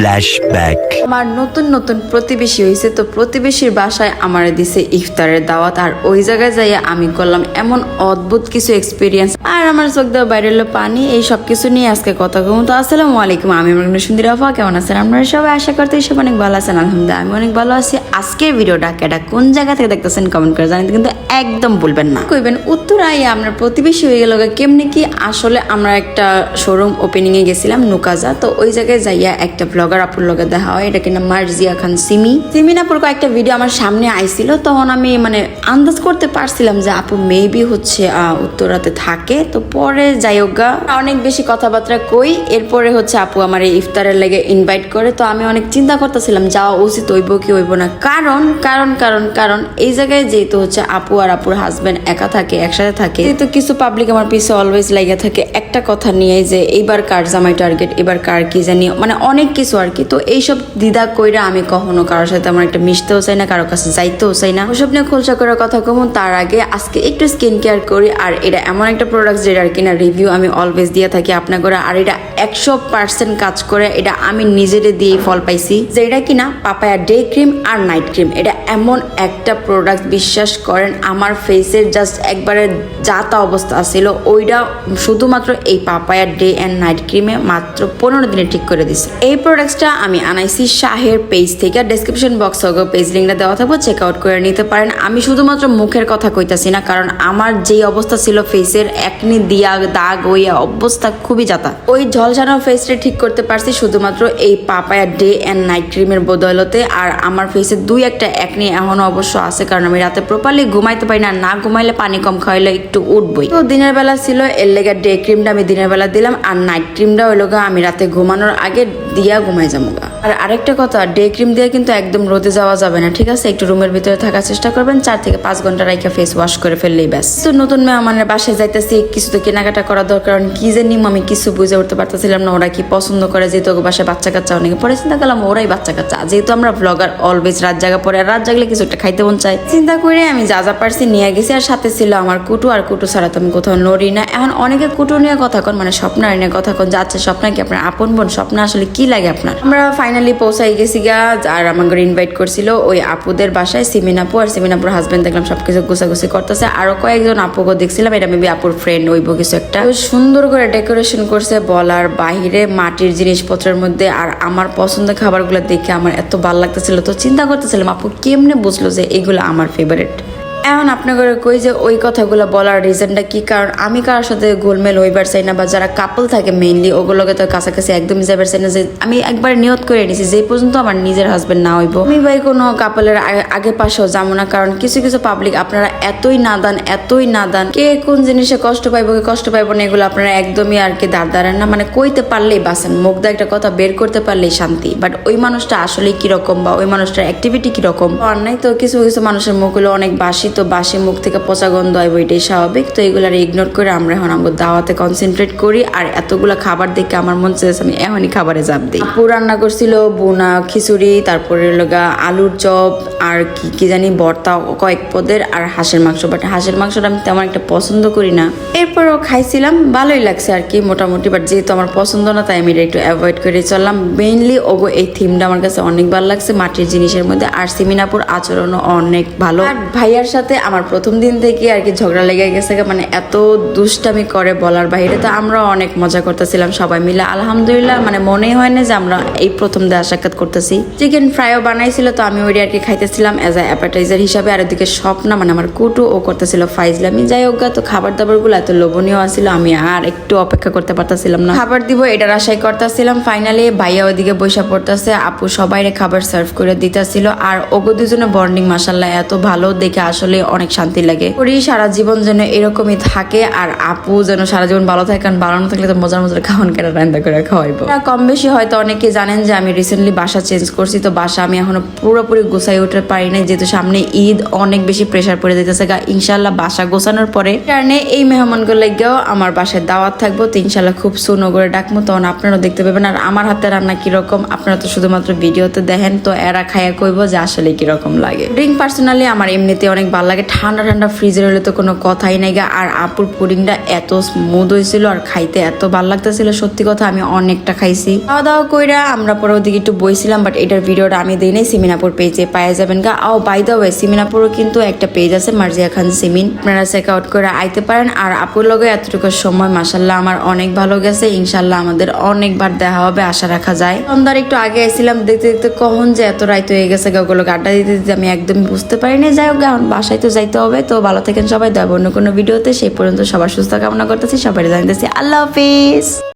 Flashback. আমার নতুন নতুন প্রতিবেশী হয়েছে তো প্রতিবেশীর বাসায় আমার দিছে ইফতারের দাওয়াত, আর ওই জায়গায় যাইয়া আমি করলাম এমন অদ্ভুত কিছু এক্সপিরিয়েন্স আর আমার চোখ দেওয়া বাইরে এলো পানি, এই সব কিছু নিয়ে আজকে কথা কম তো আসসালামু আলাইকুম, আমি আমার সুন্দর আফা, কেমন আছেন আপনারা সবাই? আশা করতে সব অনেক ভালো আছেন, আলহামদুলিল্লাহ, আমি অনেক ভালো আছি। আজকের ভিডিওটা কেটা কোন জায়গা থেকে দেখতেছেন কমেন্ট করে জানেন কিন্তু একদম বলবেন না। কইবেন উত্তরায় আমরা প্রতিবেশী হয়ে গেল কেমনি কি আসলে আমরা একটা শোরুম ওপেনিং এ গেছিলাম নুকাজা, তো ওই জায়গায় যাইয়া একটা ব্লগার আপুর লগে দেখা হয়, এটা কিনা মার্জিয়া খান সিমি। সিমিন আপুর কয়েকটা ভিডিও আমার সামনে আইছিল, তখন আমি মানে আন্দাজ করতে পারছিলাম যে আপু মেবি হচ্ছে উত্তরাতে থাকে। তো পরে যাই অনেক বেশি কথাবার্তা কই, এরপরে হচ্ছে আপু আমার এই ইফতারের লেগে ইনভাইট করে। তো আমি অনেক চিন্তা করতেছিলাম, যাওয়া উচিত হইব কি হইব না। কারণ কারণ কারণ কারণ এই জায়গায় যেহেতু হচ্ছে আপু আর আপুর হাজবেন্ড একা থাকে, একসাথে থাকে, যেহেতু কিছু পাবলিক আমার পিছে অলওয়েজ লাইগা থাকে। একটা কথা নিয়ে যে এইবার কার জামাই টার্গেট এবার কার কি জানি মানে অনেক কিছু আর কি তো এইসব দ্বিধা কইরা আমি কখনো কারোর সাথে আমার একটা মিশতেও চাই না কারোর কাছে যাইতেও চাই না। ওসব নিয়ে খোলসা করার কথা কমন তার আগে আজকে একটু স্কিন কেয়ার করি, আর এটা এমন একটা প্রোডাক্ট যেটার কিনা রিভিউ আমি অলওয়েজ দিয়ে থাকি আপনার করে আর এটা একশো পার্সেন্ট কাজ করে, এটা আমি নিজেরে দিয়ে ফল পাইছি। যে এটা কিনা পাপায়া ডে ক্রিম আর নাইট ক্রিম এটা এমন একটা প্রোডাক্ট বিশ্বাস করেন, আমার ফেসের জাস্ট একবারে যা তা অবস্থা ছিল, ওইটা শুধুমাত্র এই পাপায়া ডে অ্যান্ড নাইট ক্রিমে মাত্র পনেরো দিনে ঠিক করে দিছে। এই প্রোডাক্টটা আমি আনাইছি শাহের পেজ থেকে। ডেসক্রিপশন বক্স পেজ লিঙ্কটা দেওয়া থাকব চেক আউট করে নিতে পারেন। আমি শুধুমাত্র মুখের কথা কইতাছি না, কারণ আমার যেই অবস্থা ছিল ফেসের একনি দিয়া দাগ ওইয়া অবস্থা খুবই যাতা। ওই ঝলসানো ফেসটা ঠিক করতে পারছি শুধুমাত্র এই পাপায়া ডে অ্যান্ড নাইট ক্রিমের বদলতে, আর আমার ফেসে দুই একটা একনি এখনও অবশ্য আছে, কারণ আমি রাতে প্রপারলি ঘুমাইতে পারি না। না ঘুমাইলে পানি কম খাওয়াইলে একটু উঠবই। তো দিনের বেলা ছিল, এর লেগে ডে ক্রিমটা আমি দিনের বেলা দিলাম, আর নাইট ক্রিমটা হইল গা আমি রাতে ঘুমানোর আগে দিয়া ঘুমাই যাব গা। আর আরেকটা কথা ডে ক্রিম দিয়ে কিন্তু একদম রোদে যাওয়া যাবে না, ঠিক আছে? একটু রুমের ভিতরে থাকার চেষ্টা করবেন, চার থেকে পাঁচ ঘণ্টা রাইখা ফেস ওয়াশ করে ফেললেই ব্যাস। তো নতুন মেহমানের বাসায় যাইতেছি, কিছু তো কেনাকাটা করা দরকার কি যে নিম আমি কিছু বুঝে উঠতে পারতেছিলাম না, ওরা কি পছন্দ করে, যেহেতু বাসায় বাচ্চা কাচ্চা অনেকে পরে চিন্তা করলাম ওরাই বাচ্চা কাচ্চা। যেহেতু আমরা ব্লগার অলওয়েজ রাত জায়গা পরে আর রাত জাগলে কিছু একটা খাইতে মন চাই চিন্তা করে আমি যা যা পারছি নিয়ে গেছি, আর সাথে ছিল আমার কুটু, আর কুটু ছাড়া তো আমি কোথাও নড়ি না। এখন অনেকে কুটু নিয়ে কথা কন মানে স্বপ্নার নিয়ে কথা কন যাচ্ছে স্বপ্ন কি আপনার আপন বোন, স্বপ্ন আসলে কি লাগে আপনার? আমরা ফাইনালি পৌঁছাই গেছি গা, আর আমাকে ইনভাইট করছিল ওই আপুদের বাসায়, সিমিন আপু, আর সিমিন আপুর হাজবেন্ড দেখলাম সবকিছু গুছাগুছি করতেছে। আরও কয়েকজন আপুকে দেখছিলাম, এটা মেবি আপুর ফ্রেন্ড ওইব কিছু একটা। সুন্দর করে ডেকোরেশন করছে বলার বাহিরে, মাটির জিনিসপত্রের মধ্যে, আর আমার পছন্দের খাবারগুলো দেখে আমার এত ভালো লাগতেছিল। তো চিন্তা করতেছিলাম, আপু কেমনে বুঝলো যে এগুলো আমার ফেভারিট এখন আপনাকে কই যে ওই কথাগুলো বলার রিজনটা কি? কারণ আমি কারোর সাথে গোলমেল হইবার চাই না বা যারা কাপল থাকে মেইনলি ওগুলোকে তো কাছাকাছি একদমই যাবার চাই না। যে আমি একবার নিয়ত করে নিছি যে পর্যন্ত আমার নিজের হাজবেন্ড না হইব। আমি ভাই কোনো কাপলের আগে পাশেও যাব না, কারণ কিছু কিছু পাবলিক আপনারা এতই নাদান এতই নাদান। কে কোন জিনিসে কষ্ট পাইবো, কে কষ্ট পাইবো না, এগুলো আপনারা একদমই আর কি দাঁড় দাঁড়ান না। মানে কইতে পারলেই বাসেন মুখ দিয়ে একটা কথা বের করতে পারলেই শান্তি। বাট ওই মানুষটা আসলে কীরকম বা ওই মানুষটার অ্যাক্টিভিটি কীরকম? আর নাই তো কিছু কিছু মানুষের মুখগুলো অনেক বাসি তো বাসি মুখ থেকে পচা গন্ধ হয় এটাই স্বাভাবিক। তো এগুলার ইগনোর করে আমরা এখন আমাদের দাওয়াতে কনসেন্ট্রেট করি। আর এতগুলা খাবার দেখে আমার মন চাইছে আমি এখনই খাবারে চাপ দিই। আপু রান্না করছিল বোনা খিচুড়ি, তারপরে লগা আলুর চপ, আর কি কি জানি ভর্তা কয়েক পদের, আর হাঁসের মাংস। বাট হাঁসের মাংসটা আমি তেমন একটা পছন্দ করি না। এরপরও খাইছিলাম, ভালোই লাগছে আর কি মোটামুটি। বাট যেহেতু আমার পছন্দ না, তাই আমি এটা একটু অ্যাভয়েড করে চললাম। মেইনলি ওগো এই থিমটা আমার কাছে অনেক ভালো লাগছে, মাটির জিনিসের মধ্যে। আর সিমিনাপুর আচরণও অনেক ভালো। আর ভাইয়ার সাথে আমার প্রথম দিন থেকে আর কি ঝগড়া লেগে গেছে মানে এত দুষ্টামি করে বলার বাইরে তো আমরা অনেক মজা করতেছিলাম সবাই মিলে। আলহামদুলিল্লাহ মানে মনেই হয় না যে আমরা এই প্রথম দেওয়া সাক্ষাৎ করতেছি। চিকেন ফ্রাইও বানাইছিল তো আমি ওইটা আর কি খাইতেছিলাম অ্যাজ আ অ্যাপাটাইজার হিসাবে। আর ওদিকে স্বপ্ন মানে আমার কুটু, ও করতেছিল ফাইজলামি। যাই হোক তো খাবার দাবারগুলো এত লোভনীয় আসছিল আমি আর একটু অপেক্ষা করতে পারতাছিলাম না। খাবার দিব এটার আশাই করতেছিলাম। ফাইনালি ভাইয়া ওইদিকে বৈশা পড়তেছে, আপু সবাই খাবার সার্ভ করে দিতেছিল। আর ওগো দুজনে বর্নিং মাসাল্লাহ এত ভালো দেখে আসলে অনেক শান্তি লাগে। করি সারা জীবন যেন এরকমই থাকে আর আপু যেন সারা জীবন ভালো থাকে, কারণ ভালো থাকলে তো মজার মজার খাওয়ান কেনা রান্না করে খাওয়াইবো? কম বেশি হয়তো অনেকে জানেন যে আমি রিসেন্টলি বাসা চেঞ্জ করছি, তো বাসা আমি এখনও পুরোপুরি গোছাই উঠতে পারি নাই, যেহেতু সামনে ঈদ অনেক বেশি প্রেশার পড়ে যেতেছে গা। ইনশাল্লাহ বাসা গোছানোর পরে কারণে এই মেহমানগুলো লেগেও আমার বাসায় দাওয়াত থাকব। তো ইনশাল্লাহ খুব সুনো করে ডাকবো তখন আপনারাও দেখতে পাবেন। আর আমার হাতে রান্না কীরকম, আপনারা তো শুধুমাত্র ভিডিওতে দেখেন, তো এরা খাইয়া কইবো যে আসলে কীরকম লাগে। ড্রিঙ্ক পার্সোনালি আমার এমনিতে অনেক ভালো লাগে। ঠান্ডা ঠান্ডা ফ্রিজের হলে তো কোনো কথাই নাই গা। আর আপুর পুডিংটা এত স্মুথ হয়েছিল আর খাইতে এত ভালো লাগতেছিল, সত্যি কথা আমি অনেকটা খাইছি। খাওয়া দাওয়া কইরা আমরা পরে ওদিকে একটু বইছিলাম বাট এটার ভিডিওটা আমি দিই নাই, সিমিনাপুর পেজে পাওয়া যাবেন গা। আও বাই দা ওয়ে সিমিনাপুরও কিন্তু একটা পেজ আছে, মার্জিয়া খান সিমিন। আপনারা চেক আউট করে আইতে পারেন। আর আপুর লগে এতটুকু সময় মাসাল্লাহ আমার অনেক ভালো গেছে। ইনশাল্লাহ আমাদের অনেকবার দেখা হবে, আশা রাখা যায়। সন্ধ্যার একটু আগে এসেছিলাম দেখতে দেখতে কখন যে এত রাইত হয়ে গেছে গা ওগুলো আড্ডা দিতে দিতে আমি একদম বুঝতে পারিনি যাই হোক এখন বাসায় তো যাইতে হবে, তো ভালো থাকেন সবাই দেব অন্য কোনো ভিডিওতে। সেই পর্যন্ত সবার সুস্থ কামনা করতেছি সবাই জানতেছি আল্লাহ হাফিজ।